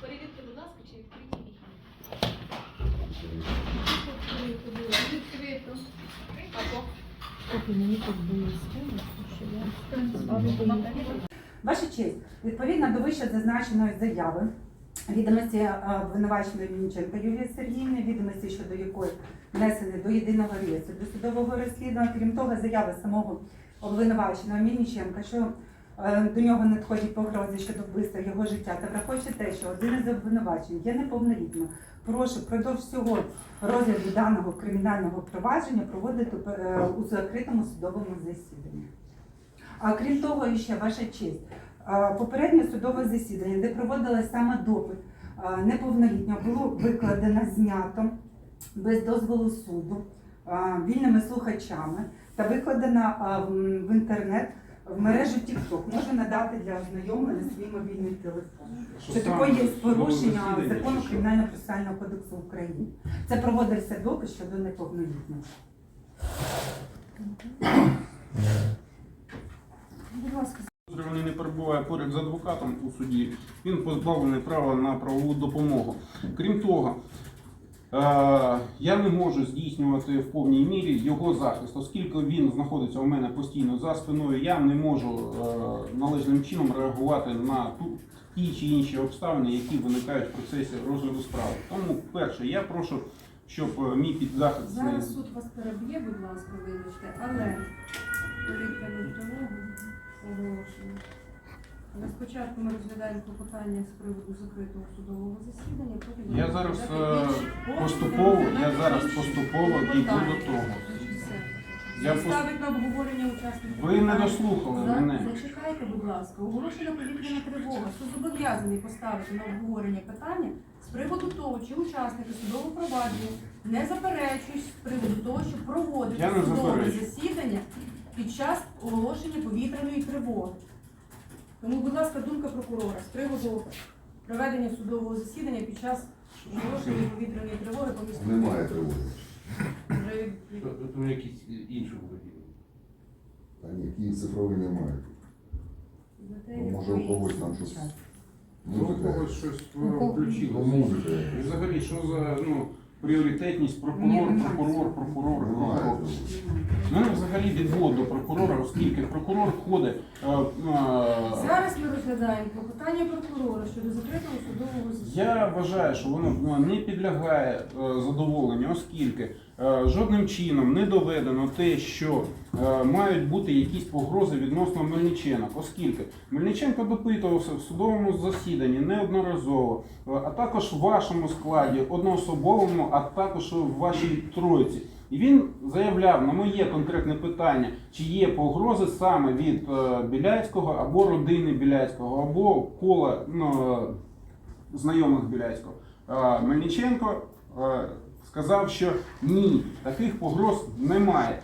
Перевірте, будь ласка, чи відкриті. Відкрито. Або я Ваша честь, відповідно до вище зазначеної заяви, відомості е, обвинуваченої Вінниченка Юлії Сергіївни, відомості щодо якої внесені до єдиного реєстру досудового розслідування, крім того, заяви самого обвинуваченого Мільниченка, що до нього надходять погрози щодо вбивства його життя, та враховуючи те, що один із обвинувачень є неповнолітнім, прошу впродовж всього розгляду даного кримінального провадження проводити е, у закритому судовому засіданні. А крім того, ще ваша честь, е, попереднє судове засідання, де проводилось саме допит е, неповнолітнього, було викладено знято без дозволу суду е, вільними слухачами та викладено е, в інтернет в мережу TikTok. Можу надати для ознайомлення свій мобільний телефон. Що таке є порушення закону Кримінального процесуального кодексу України. Це проводився допит щодо неповнолітнього. Будь ласка, не перебуває поряд з адвокатом у суді, він позбавлений права на правову допомогу. Крім того, я не можу здійснювати в повній мірі його захист, оскільки він знаходиться у мене постійно за спиною, я не можу е, належним чином реагувати на ту, ті чи інші обставини, які виникають в процесі розгляду справи. Тому, перше, я прошу, щоб е, мій підзахисний... Зараз суд вас переб'є, будь ласка, вибачте, але повітряну тривогу оголошую. Спочатку ми розглядаємо клопотання з приводу закритого судового засідання, потім Я зараз е, поступово, я зараз поступово дійду до того. Я пос- Ставить на обговорення учасників. Ви не дослухали За- мене. Зачекайте, будь ласка, оголошена повітряна тривога. Суд зобов'язаний поставити на обговорення питання з приводу того, чи учасники судового провадження не заперечують з приводу того, що проводити Я не судове заперечую. засідання під час оголошення повітряної тривоги. Тому, будь ласка, думка прокурора з приводу проведення судового засідання під час оголошення повітряної тривоги по місту. Немає тривоги. Вже від- якісь інші володіння. Та ні, Київ цифровий немає. Ну, може у когось там щось. Ну, у Музика. когось щось Ну, включилося. музика. І взагалі, що за ну, пріоритетність прокурор, прокурор, прокурор, Немає прокурор. тривоги. У мене взагалі відвод до прокурора, оскільки прокурор ходить. е, е, Зараз ми розглядаємо клопотання прокурора щодо закритого судового засідання. Я вважаю, що воно ну, не підлягає е, задоволенню, оскільки жодним чином не доведено те, що е, мають бути якісь погрози відносно Мельниченок, оскільки Мельниченко допитувався в судовому засіданні неодноразово, е, а також в вашому складі, одноособовому, а також в вашій тройці. І він заявляв на моє конкретне питання, чи є погрози саме від е, Біляцького або родини Біляцького, або кола ну, е, знайомих Біляцького. Е, Мельниченко е, сказав, що ні, таких погроз немає.